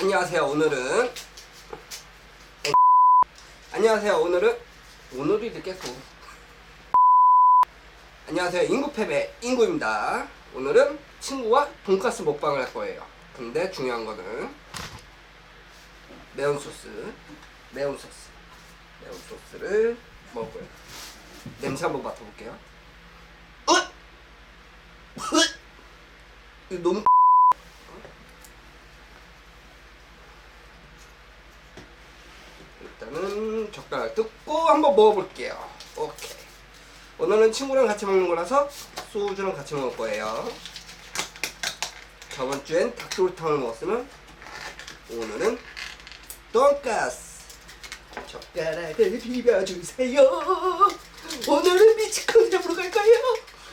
안녕하세요. 오늘은 안녕하세요. 오늘은 오늘이 계속 안녕하세요. 인구패배 인구입니다. 오늘은 친구와 돈가스 먹방을 할 거예요. 근데 중요한 거는 매운 소스, 매운 소스, 매운 소스를 거예요. 냄새 한번 맡아볼게요. 어? 어? 이거 너무 젓가락 뜯고 한번 먹어볼게요. 오케이. 오늘은 친구랑 같이 먹는 거라서 소주랑 같이 먹을 거예요. 저번 주엔 닭도리탕을 먹었으면 오늘은 돈가스. 젓가락을 비벼주세요. 오늘은 미치 컨셉으로 갈 거예요.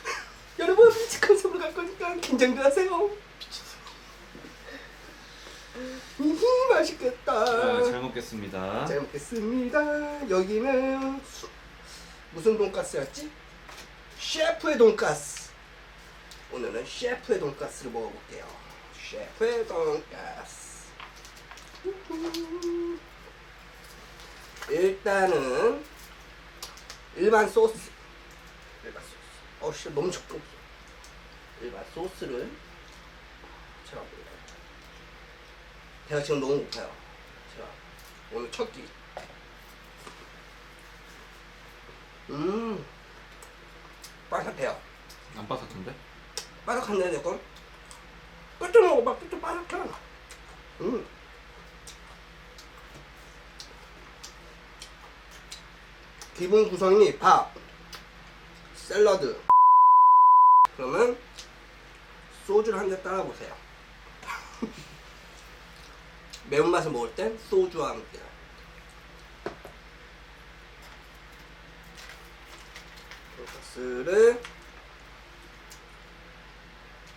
여러분 미치 컨셉으로 갈 거니까 긴장도 하세요. 이 맛있겠다. 아, 잘 먹겠습니다. 잘 먹겠습니다. 여기는 수- 무슨 돈가스였지? 셰프의 돈가스. 오늘은 셰프의 돈가스를 먹어볼게요. 셰프의 돈가스. 우후. 일단은 일반 소스. 일반 소스. 어, 씨, 너무 적고. 일반 소스를 채워볼게요. 배가 지금 너무 고파요. 제가 오늘 첫 끼. 음, 바삭해요. 안 바삭한데? 바삭한데 내 건. 끝을 먹어봐. 끝을 바삭해. 음. 기본 구성이 밥, 샐러드. 그러면 소주를 한 잔 따라 보세요. 매운맛을 먹을 땐 소주와 함께. 돈가스를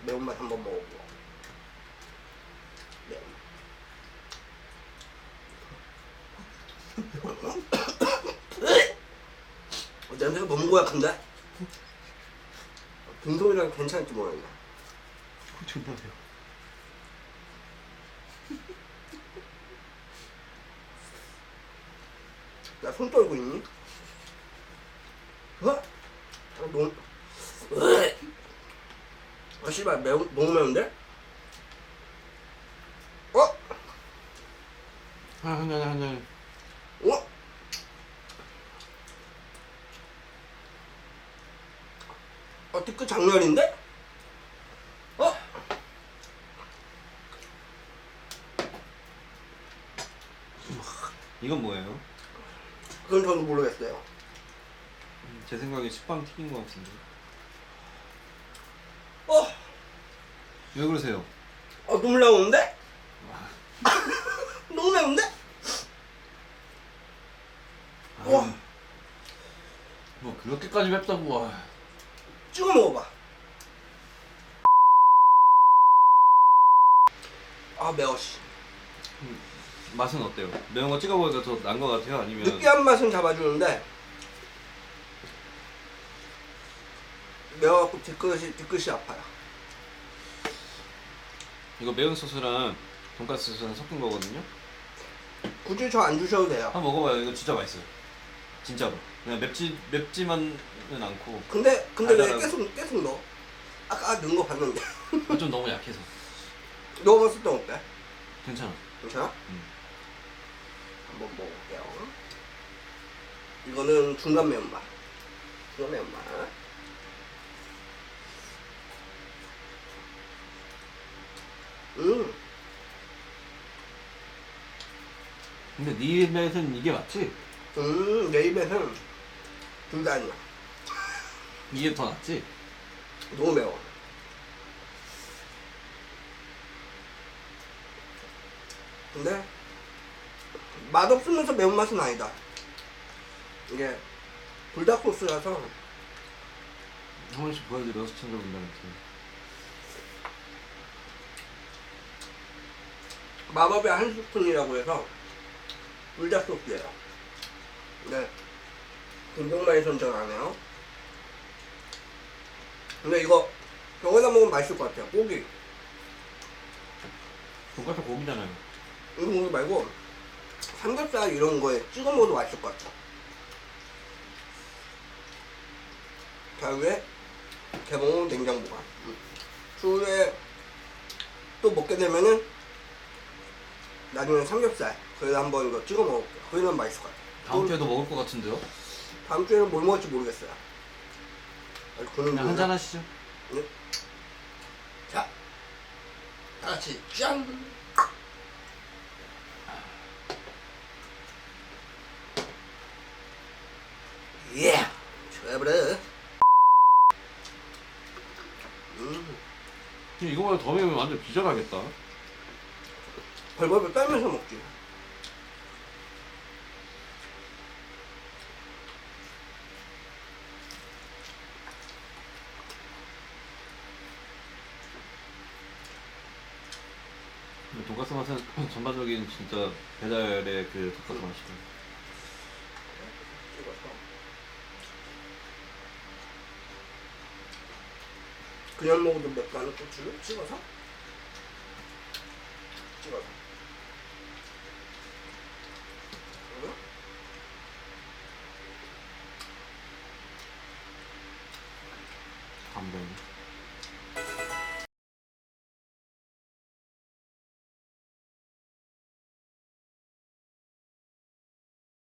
매운맛 한번 먹어보고. 매운맛. 어, 냄새가 너무 고약한데? 빙소이랑 괜찮을지 모르겠네. 존나 매워. 나 손 떨고 있니? 어? 아, 너무 으이. 아 씨발 매우 너무 매운데? 어? 아, 한 잔, 한 잔. 어? 어 뒤끝 장렬인데? 어? 이건 뭐예요? 그건 저는 모르겠어요. 음, 제 생각에 식빵 튀긴 것 같은데. 어? 왜 그러세요? 어 눈물 나오는데? 너무 매운데? 아, 우와. 뭐 그렇게까지 맵다고. 와. 찍어 먹어봐. 아 매워 씨. 맛은 어때요? 매운 거 찍어보니까 더난것 같아요? 아니면 느끼한 맛은 잡아주는데 매워갖고 뒤끝이 뒤끝이 아파요. 이거 매운 소스랑 돈가스 소스랑 섞은 거거든요? 굳이 저 안 주셔도 돼요. 한번 먹어봐요. 이거 진짜 맛있어요. 진짜로. 그냥 맵지 맵지만은 않고 근데 근데 왜 달달하고. 계속 계속 넣어? 아까 넣은 거 봤는데 좀 너무 약해서 넣어봤을 때 어때? 괜찮아. 괜찮아? 음. 한번 먹어볼게요. 이거는 중간 매운맛. 중간 매운맛. 음, 근데 네 입에서는 이게 맞지? 음, 내 입에는 둘다 아니야. 이게 더 낫지? 너무 매워. 근데 맛없으면서 매운맛은 아니다. 이게 불닭 소스라서 한 번씩 보여드려 시청자분들한테. 마법의 한 스푼이라고 해서 불닭 소스예요. 네. 굉장히 많이 선정하네요. 근데 이거 병에다 먹으면 맛있을 것 같아요. 고기. 돈가스 고기잖아요. 이거 먹지 말고 삼겹살 이런 거에 찍어 먹어도 맛있을 것 같아. 자, 위에 개봉 냉장 보관. 추후에 또 먹게 되면은 나중에 삼겹살 그래서 한번 이거 찍어 먹을게요. 그러면 맛있을 것 같아. 다음 또 주에도 먹을 것 같은데요? 다음 주에는 뭘 먹을지 모르겠어요. 아직 그는 그냥 한잔 하시죠. 자, 다 같이 짠. 예, 좋아버려. 음, 이거보다 더 매우면 완전 기절하겠다. 벌벌벌 떨면서 먹지. 돈가스 맛은 전반적인 진짜 배달의 그 돈가스 맛이다. 그냥 먹으면 못 가는 고추를 찍어서? 찍어서. 응? 담배